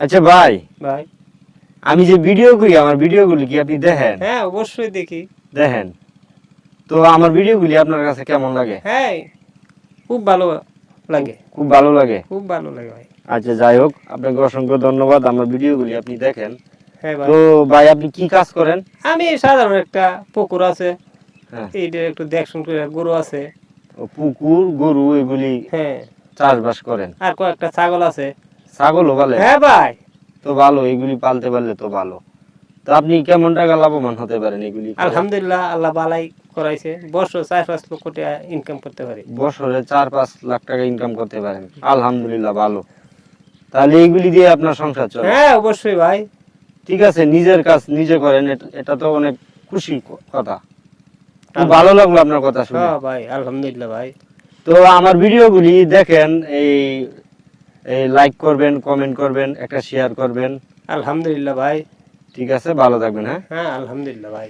আচ্ছা ভাই। ভাই। আমি যে ভিডিও করি আমার ভিডিওগুলি কি আপনি দেখেন? হ্যাঁ অবশ্যই দেখি। দেখেন। তো আমার ভিডিওগুলি আপনার কাছে কেমন লাগে? হ্যাঁ খুব ভালো লাগে। খুব ভালো লাগে? খুব ভালো লাগে ভাই। আচ্ছা যাই হোক আপনাকে অসংখ্য ধন্যবাদ। আমার ভিডিওগুলি আপনি দেখেন। হ্যাঁ তো ভাই আপনি কি কাজ করেন? আমি সাধারণ একটা পুকুর আছে। হ্যাঁ। এইটার একটু দেখশুন করে গরু আছে। ও পুকুর গরু এগুলি হ্যাঁ। চাষবাস করেন? আর কয়েকটা ছাগল আছে। ছাগলও পালে হ্যাঁ ভাই। তো ভালো এগুলি পালতে পারলে তো ভালো। তো আপনি কেমন টাকা লাভবান হতে পারেন এগুলি আলহামদুলিল্লাহ আল্লাহ বালাই করাইছে। বছর চার পাঁচ লক্ষ টাকা ইনকাম করতে পারি। বছরে চার পাঁচ লাখ টাকা ইনকাম করতে পারেন। আলহামদুলিল্লাহ ভালো। তাহলে এইগুলি দিয়ে আপনার সংসার চলে। হ্যাঁ অবশ্যই ভাই। ঠিক আছে নিজের কাজ নিজে করেন। এটা- তো অনেক খুশি কথা। ভালো লাগল আপনার কথা শুনে। হ্যাঁ ভাই আলহামদুলিল্লাহ ভাই। তো আমার ভিডিওগুলি দেখেন এই এই লাইক করবেন কমেন্ট করবেন, একটা শেয়ার করবেন। আলহামদুলিল্লাহ ভাই। ঠিক আছে, ভালো থাকবেন হ্যাঁ? হ্যাঁ আলহামদুলিল্লাহ ভাই।